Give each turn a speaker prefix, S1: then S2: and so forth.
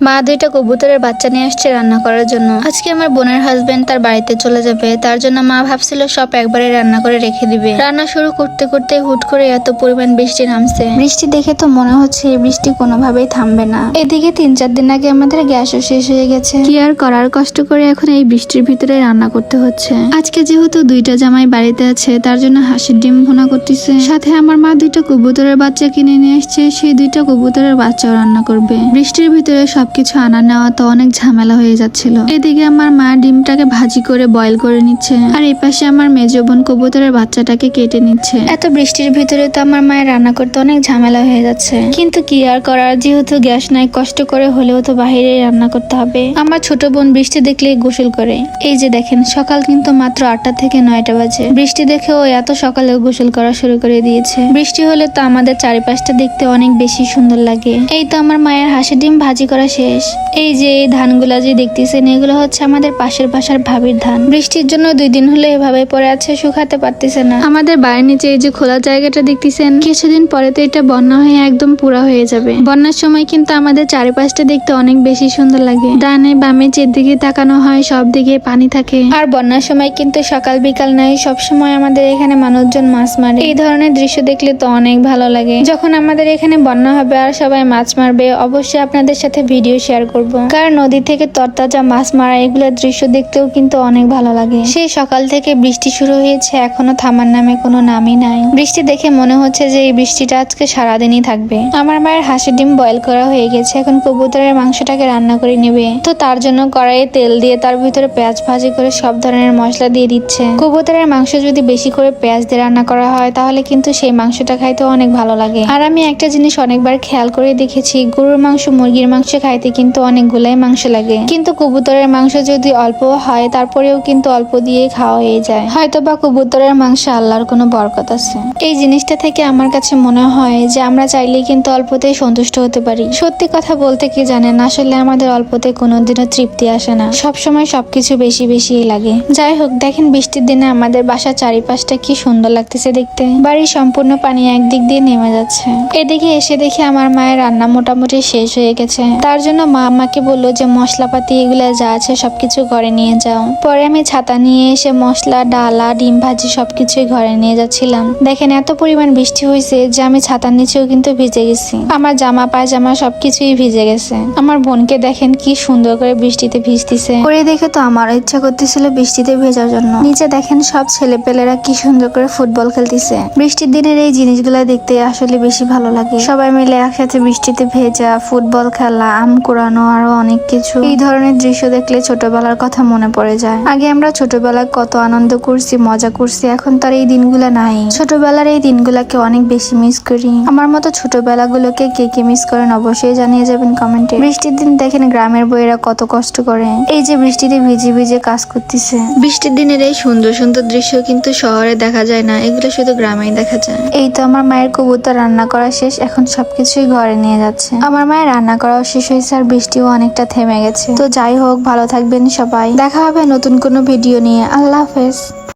S1: মা দুইটা কবুতরের বাচ্চা নিয়ে আসছে রান্না করার জন্য। আজকে আমার বোনের হাজবেন্ড তার বাড়িতে চলে যাবে। তার জন্য মা ভাবছিল সব একবারে রান্না করে রেখে দিবে। রান্না শুরু করতে করতে হুট করে এত পরিমাণ বৃষ্টি নামছে। বৃষ্টি দেখে তো মনে হচ্ছে এই বৃষ্টি কোনোভাবেই থামবে না। এদিকে তিন চার দিন আগে আমাদের গ্যাসও শেষ হয়ে গেছে। কি আর করার? কষ্ট করে এখন এই বৃষ্টির ভিতরে রান্না করতে হচ্ছে। আজকে যেহেতু দুইটা জামাই বাড়িতে আছে, তার জন্য হাসির ডিম ভুনা করতেছে। সাথে আমার মা দুইটা কবুতরের বাচ্চা কিনে নিয়ে আসছে। সেই দুইটা কবুতরের বাচ্চাও রান্না করবে। বৃষ্টির ভিতরে সবকিছু আনা নেওয়া তো অনেক ঝামেলা হয়ে যাচ্ছিল। এদিকে আমার মা ডিমটাকে ভাজি করে বয়েল করে নিচ্ছে আর এই পাশে আমার মেজ বোন কবুতরের বাচ্চাটাকে কেটে নিচ্ছে। এত বৃষ্টির ভিতরে তো আমার মায়ের রান্না করতে অনেক ঝামেলা হয়ে যাচ্ছে। কিন্তু কি আর করার, যেহেতু গ্যাস নাই, কষ্ট করে হলেও তো বাইরে রান্না করতে হবে। আমার ছোট বোন বৃষ্টি দেখলে গোসল করে। এই যে দেখেন, সকাল কিন্তু মাত্র আটটা থেকে নয়টা বাজে। বৃষ্টি দেখে ও এত সকালে গোসল করা শুরু করে দিয়েছে। বৃষ্টি হলে তো আমাদের চারিপাশটা দেখতে অনেক বেশি সুন্দর লাগে। এই তো আমার মায়ের হাঁসি ডিম ভাজি করা শেষ। এই যে এই ধানগুলা যে দেখতেছেন, এগুলো হচ্ছে আমাদের পাশের বাসার ভাবির ধান। বৃষ্টির জন্য দুই দিন হলে এভাবে পড়ে আছে, শুকাতে পারতেছে না। আমাদের বাড়ির নিচে এই যে খোলা জায়গাটা দেখতেছেন, কিছুদিন পরে তো এটা বন্যা হয়ে একদম পুরা হয়ে যাবে। বন্যার সময় কিন্তু আমাদের চারিপাশটা দেখতে অনেক বেশি সুন্দর লাগে। ডানে বামে যেদিকে তাকানো হয়, সব দিকে পানি থাকে। আর বন্যার সময় কিন্তু সকাল বিকাল নাই, সব সময় আমাদের এখানে মানুষজন মাছ মারে। এই ধরনের দৃশ্য দেখলে তো অনেক ভালো লাগে। যখন আমাদের এখানে বন্যা হবে আর সবাই মাছ মারবে, অবশ্যই আপনাদের সাথে ভিডিও শেয়ার করব। কারণ নদী থেকে তরতাজা মাছ মারা এগুলোর দৃশ্য দেখতেও কিন্তু অনেক ভালো লাগে। সেই সকাল থেকে বৃষ্টি শুরু হয়েছে, এখনও থামার নামে কোনো নামই নাই। বৃষ্টি দেখে মনে হচ্ছে যে এই বৃষ্টিটা আজকে সারাদিনই থাকবে। আমার মায়ের হাঁসের ডিম বয়েল করা হয়ে গেছে, এখন কবুতরের মাংসটাকে রান্না করে নেবে। তো তার জন্য কড়াইয়ে তেল দিয়ে তার ভিতরে পেঁয়াজ ভাজি করে সব ধরনের মশলা দিয়ে দিচ্ছে। কবুতরের মাংস যদি বেশি করে পেঁয়াজ দিয়ে রান্না করা হয়, তাহলে কিন্তু সেই মাংসটা খাইতে অনেক ভালো লাগে। আর আমি একটা জিনিস অনেকবার খেয়াল করে দেখেছি, গরুর মাংস, মুরগির মাংস খাইতে কিন্তু অনেকগুলাই মাংস লাগে। কিন্তু কবুতরের মাংস যদি অল্প হয়, তারপরেও কিন্তু অল্প দিয়ে খাওয়া হয়ে যায়। হয়তো বা কবুতরের মাংস আল্লাহর কোনো বরকত আছে। এই জিনিসটা থেকে আমার কাছে মনে হয় যে, আমরা চাইলেই কিন্তু অল্পতেই সন্তুষ্ট হতে পারি। সত্যি কথা বলতে কি জানেন, আসলে আমাদের অল্পতে কোনোদিনও তৃপ্তি আসে না। সবসময় সবকিছু বেশি বেশি লাগে। যাই হোক, দেখেন বৃষ্টির দিনে আমাদের বাসার চারিপাশটা কি সুন্দর লাগতেছে দেখতে। বাড়ির সম্পূর্ণ পানি একদিক দিয়ে নেমে যাচ্ছে। এদিকে এসে দেখি আমার মায়ের রান্না মোটামুটি শেষ হয়ে গেছে। তার জন্য মা আমাকে বলল যে, মশলাপাতি এগুলা যা আছে সবকিছু ঘরে নিয়ে যাও। পরে আমি ছাতা নিয়ে এসে মশলা, ডালা, ডিম ভাজি সবকিছুই ঘরে নিয়ে যাচ্ছিলাম। দেখেন এত পরিমাণ বৃষ্টি হয়েছে যে আমি ছাতার নিচেও কিন্তু ভিজে গেছি। আমার জামা, পায়জামা সবকিছুই ভিজে গেছে। আমার বোনকে দেখেন কি সুন্দর করে বৃষ্টিতে ভিজতেছে। করে দেখে তো আমারও ইচ্ছা করতেছিল বৃষ্টিতে ভেজার জন্য। নিচে দেখেন সব ছেলে পেলেরা কি সুন্দর করে ফুটবল খেলতেছে। বৃষ্টির দিনের এই জিনিসগুলো দেখতে আসলে বেশি ভালো লাগে। সবাই মিলে একসাথে বৃষ্টিতে ভেজা, ফুটবল খেলা, আম কুড়ানো আরও অনেক কিছু। এই ধরনের দৃশ্য দেখলে ছোটবেলার কথা মনে পড়ে যায়। আগে আমরা ছোটবেলায় কত আনন্দ করছি, মজা করছি, এখন তার এই দিনগুলো নাই। ছোটবেলার এই দিনগুলোকে অনেক বেশি মিস করি। আমার মতো ছোটবেলা গুলোকে কে কে মিস করেন অবশ্যই জানিয়ে যাবেন কমেন্টে বৃষ্টির দিন দেখেন গ্রামের বইয়েরা কত কষ্ট করে। এই যে বৃষ্টিতে ভিজে ভিজে কাজ করতেছে। বৃষ্টির দিনের এই সুন্দর সুন্দর দৃশ্য কিন্তু শহরে দেখা যায় না, এগুলো শুধু গ্রামেই দেখা যায়। এই তো আমার মায়ের কবুতর রান্না করা শেষ, এখন সবকিছুই ঘরে নিয়ে যাচ্ছে। আমার মায়ের রান্না করাও শেষ হয়েছে। আর বৃষ্টিও অনেকটা থেমে গেছে। তো যাই হোক, ভালো থাকবেন সবাই। দেখা হবে নতুন কোনো ভিডিও নিয়ে। আল্লাহ হাফেজ।